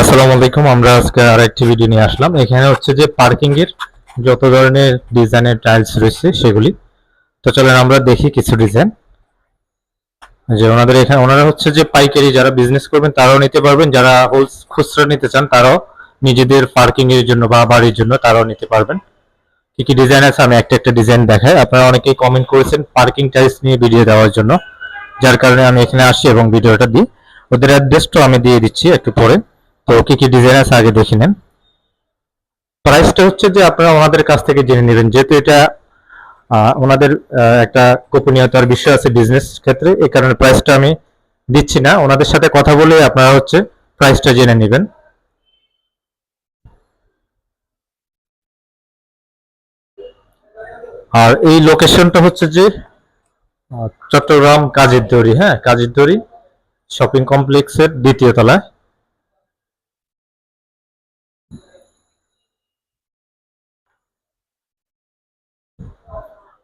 আসসালামু আলাইকুম, আমরা আজকে আর একটি ভিডিও নিয়ে আসলাম। এখানে হচ্ছে যে পার্কিং এর যত ধরনের ডিজাইনের টাইলস রয়েছে সেগুলি। তো চলেন আমরা দেখি কিছু ডিজাইন যে ওনাদের এখানে, ওনারা হচ্ছে যে পাইকারি যারা বিজনেস করবেন, তারাও নিতে পারবেন। যারা খুচরা নিতে চান, তারাও নিজেদের পার্কিং এর জন্য বা বাড়ির জন্য তারাও নিতে পারবেন। কি কি ডিজাইন আছে, আমি একটা একটা ডিজাইন দেখাই। আপনারা অনেকেই কমেন্ট করেছেন পার্কিং টাইলস নিয়ে ভিডিও দেওয়ার জন্য। যার কারণে আমি এখানে আসি এবং ভিডিওটা দিই। ওদের অ্যাড্রেসটাও আমি দিয়ে দিচ্ছি একটু পরে। তো কি কি ডিজাইন আছে আগে দেখে নেন। প্রাইসটা হচ্ছে যে আপনারা ওনাদের কাছ থেকে জেনে নেবেন, যেহেতু এটা ওনাদের একটা গোপনীয়তার বিষয় আছে বিজনেস ক্ষেত্রে এই কারণে প্রাইসটা আমি দিচ্ছি না। ওনাদের সাথে কথা বলে আপনারা হচ্ছে প্রাইসটা জেনে নেবেন। আর এই লোকেশনটা হচ্ছে যে চট্টগ্রাম কাজের দড়ি হ্যাঁ কাজের দড়ি শপিং কমপ্লেক্সের দ্বিতীয় তলায়।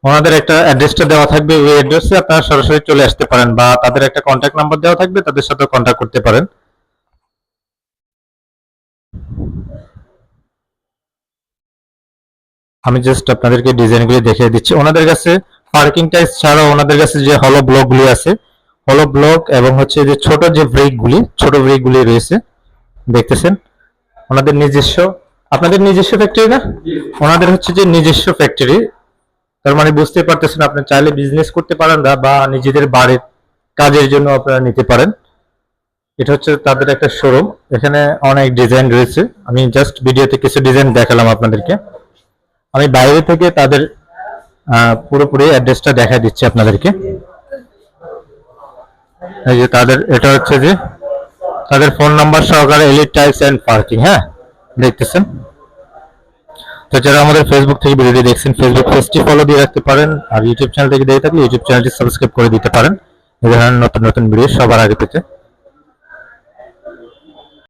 ওনাদের একটা অ্যাড্রেসটা দেওয়া থাকবে ওই অ্যাড্রেসে আপনারা সরাসরি চলে আসতে পারেন বা তাদের একটা কন্ট্যাক্ট নাম্বার দেওয়া থাকবে তাদের সাথে কন্ট্যাক্ট করতে পারেন। আমি জাস্ট আপনাদেরকে ডিজাইনগুলি দেখিয়ে দিচ্ছি। ওনাদের কাছে পার্কিং টাইস ছাড়াও ওনাদের কাছে যে হলো ব্লকগুলি আছে হলো ব্লক এবং হচ্ছে যে ছোট যে ব্রেকগুলি ছোট ব্রেকগুলি রয়েছে দেখতেছেন? ওনাদের নিজস্ব আপনাদের নিজস্ব ফ্যাক্টরি না? ওনাদের হচ্ছে যে নিজস্ব ফ্যাক্টরি তার মানে বুঝতে পারতেছেন আপনি চাইলে বিজনেস করতে পারেন না বা নিজেদের বাড়ির কাজের জন্য আপনারা নিতে পারেন। এটা হচ্ছে তাদের একটা শোরুম এখানে অনেক ডিজাইন রয়েছে। আমি জাস্ট ভিডিওতে কিছু ডিজাইন দেখালাম আপনাদেরকে। আমি বাইরে থেকে তাদের পুরোপুরি অ্যাড্রেসটা দেখা দিচ্ছি আপনাদেরকে। এই যে তাদের, এটা হচ্ছে যে তাদের ফোন নাম্বার সহকারে এলিট টাইলস এন্ড পার্কিং হ্যাঁ? দেখতেছেন? তো যারা আমাদের ফেসবুক থেকে ভিডিওটি দেখছেন ফেসবুক পেজটি ফলো দিয়ে রাখতে পারেন আর ইউটিউব চ্যানেল দেখে থাকলে ইউটিউব চ্যানেলটি সাবস্ক্রাইব করে দিতে পারেন। এই ধরনের নতুন নতুন ভিডিও সবার আগে পেতে।